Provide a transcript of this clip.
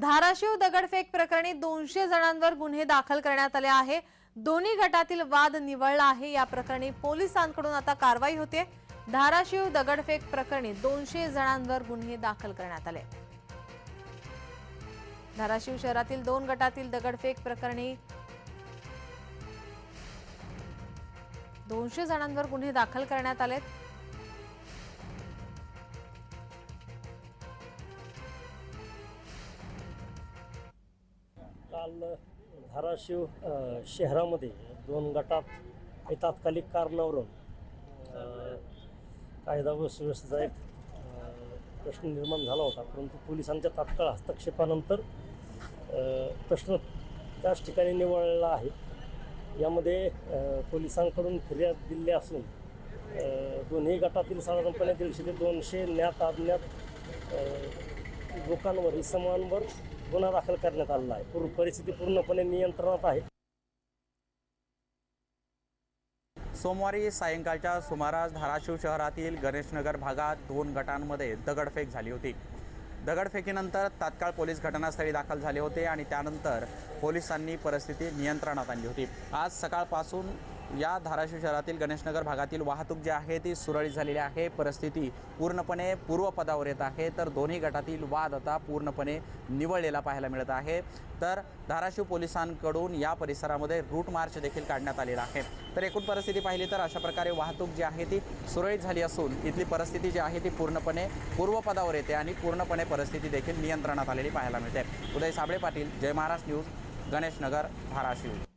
धाराशिव दगडफेक प्रकरणी दोनशे जणांवर गुन्हे दाखल करण्यात आले आहे. दोन्ही गटातील वाद निवळला आहे. या प्रकरणी पोलिसांकडून आता कारवाई होते. धाराशिव दगडफेक प्रकरणी दोनशे जणांवर गुन्हे दाखल करण्यात आले. धाराशिव शहरातील दोन गटातील दगडफेक प्रकरणी दोनशे जणांवर गुन्हे दाखल करण्यात आलेत. काल धाराशिव शहरामध्ये दोन गटात हे तात्कालिक कारणावरून कायदा व सुव्यवस्थेचा एक प्रश्न निर्माण झाला होता. परंतु पोलिसांच्या तात्काळ हस्तक्षेपानंतर प्रश्न त्याच ठिकाणी निवळला आहे. यामध्ये पोलिसांकडून फिर्याद दिली असून दोन्ही गटातील साधारणपणे दीडशे ते दोनशे ज्ञात अज्ञात लोकांवर इसमांवर गुन्हा दाखल करण्यात आलेला आहे. पूर्ण परिस्थिती पूर्णपणे नियंत्रणात आहे. सोमवारी सायंकाळच्या सुमारास धाराशिव शहरातील गणेशनगर भागात दोन गटांमध्ये दगडफेक झाली होती. दगडफेकीनंतर तात्काळ पोलीस घटनास्थळी दाखल झाले होते आणि त्यानंतर पोलिसांनी परिस्थिती नियंत्रणात आणली होती. आज सकाळपासून या धाराशिव शहरातील गणेशनगर भागातील वाहतूक जी आहे ती सुरळीत झालेली आहे. परिस्थिती पूर्णपणे पूर्वपदावर येत आहे. तर दोन्ही गटातील वाद आता पूर्णपणे निवळलेला पाहायला मिळत आहे. तर धाराशिव पोलिसांकडून या परिसरामध्ये रूट मार्च देखील काढण्यात आलेला आहे. तर एकूण परिस्थिती पाहिली तर अशा प्रकारे वाहतूक जी आहे ती सुरळीत झाली असून इथली परिस्थिती जी आहे ती पूर्णपणे पूर्वपदावर येते आणि पूर्णपणे परिस्थिती देखील नियंत्रणात आलेली पाहायला मिळते. उदय साबळे पाटील जय महाराष्ट्र न्यूज गणेशनगर धाराशिव.